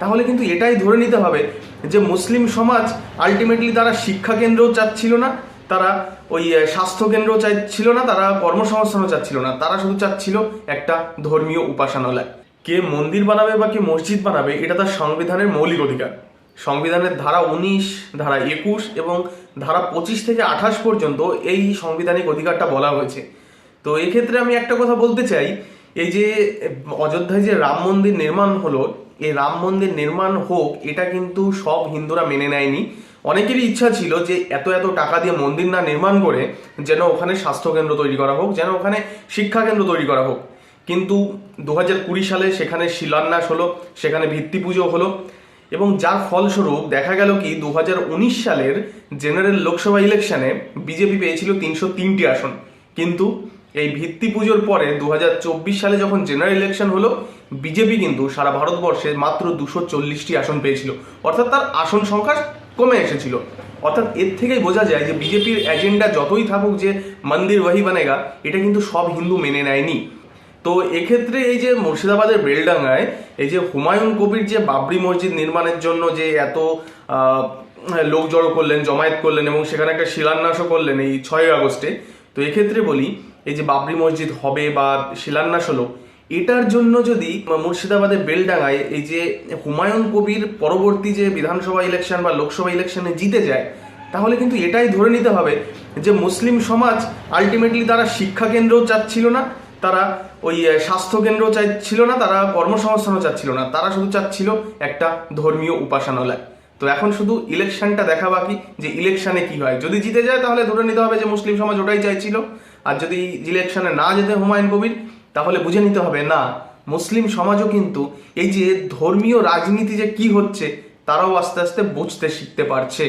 তাহলে কিন্তু এটাই ধরে নিতে হবে যে মুসলিম সমাজ আলটিমেটলি তারা শিক্ষা কেন্দ্রও চাচ্ছিল না তারা ওই আহ, স্বাস্থ্য কেন্দ্রও চাইছিল না তারা কর্মসংস্থানও চাচ্ছিল না তারা শুধু চাচ্ছিল একটা ধর্মীয় উপাসনালয়। কে মন্দির বানাবে বা কে মসজিদ বানাবে এটা তার সংবিধানের মৌলিক অধিকার। সংবিধানের ধারা উনিশ ধারা একুশ এবং ধারা পঁচিশ থেকে আঠাশ পর্যন্ত এই সাংবিধানিক অধিকারটা বলা হয়েছে। তো এক্ষেত্রে আমি একটা কথা বলতে চাই এই যে অযোধ্যায় যে রাম মন্দির নির্মাণ হলো এই রাম মন্দির নির্মাণ হোক, এটা কিন্তু সব হিন্দুরা মেনে নেয়নি। অনেকেরই ইচ্ছা ছিল যে এত এত টাকা দিয়ে মন্দির না নির্মাণ করে যেন ওখানে স্বাস্থ্যকেন্দ্র তৈরি করা হোক, যেন ওখানে শিক্ষা কেন্দ্র তৈরি করা হোক। কিন্তু দু হাজার কুড়ি সালে সেখানে শিলান্যাস হলো, সেখানে ভিত্তি পুজো হলো এবং যার ফলস্বরূপ দেখা গেল কি দু হাজার উনিশ সালের জেনারেল লোকসভা ইলেকশনে বিজেপি পেয়েছিল তিনশো তিনটি আসন। কিন্তু এই ভিত্তি পুজোর পরে দু হাজার চব্বিশ সালে যখন জেনারেল ইলেকশন হলো, বিজেপি কিন্তু সারা ভারতবর্ষে মাত্র দুশো চল্লিশটি আসন পেয়েছিল। অর্থাৎ তার আসন সংখ্যা কমে এসেছিল। অর্থাৎ এর থেকেই বোঝা যায় যে বিজেপির এজেন্ডা যতই থাকুক যে মন্দির ওয়াহি বানেগা, এটা কিন্তু সব হিন্দু মেনে নেয়নি। তো এক্ষেত্রে এই যে মুর্শিদাবাদের বেলডাঙ্গায়, এই যে হুমায়ুন কবির যে বাবরি মসজিদ নির্মাণের জন্য যে এত লোক জড়ো করলেন, জমায়েত করলেন এবং সেখানে একটা শিলান্যাসও করলেন এই ছয় আগস্টে, তো এক্ষেত্রে বলি এই যে বাবরি মসজিদ হবে বা শিলান্যাস হলো, এটার জন্য যদি মুর্শিদাবাদের বেলডাঙ্গায় এই যে হুমায়ুন কবির পরবর্তী যে বিধানসভা ইলেকশন বা লোকসভা ইলেকশনে জিতে যায়, তাহলে কিন্তু এটাই ধরে নিতে হবে যে মুসলিম সমাজ আলটিমেটলি তারা শিক্ষা কেন্দ্রও চাচ্ছিল না, তারা ওই স্বাস্থ্য কেন্দ্রও চাইছিল না, তারা কর্মসংস্থানও চাচ্ছিল না, তারা শুধু চাচ্ছিল একটা ধর্মীয় উপাসনালয়। তো এখন শুধু ইলেকশনটা দেখা বাকি যে ইলেকশনে কি হয়। যদি জিতে যায় তাহলে ধরে নিতে হবে যে মুসলিম সমাজ ওটাই চাইছিল। আর যদি ইলেকশনে না যেতে হুমায়ুন কবির, তাহলে বুঝে নিতে হবে, না, মুসলিম সমাজও কিন্তু এই যে ধর্মীয় রাজনীতি যে কি হচ্ছে, তারাও আস্তে আস্তে বুঝতে শিখতে পারছে।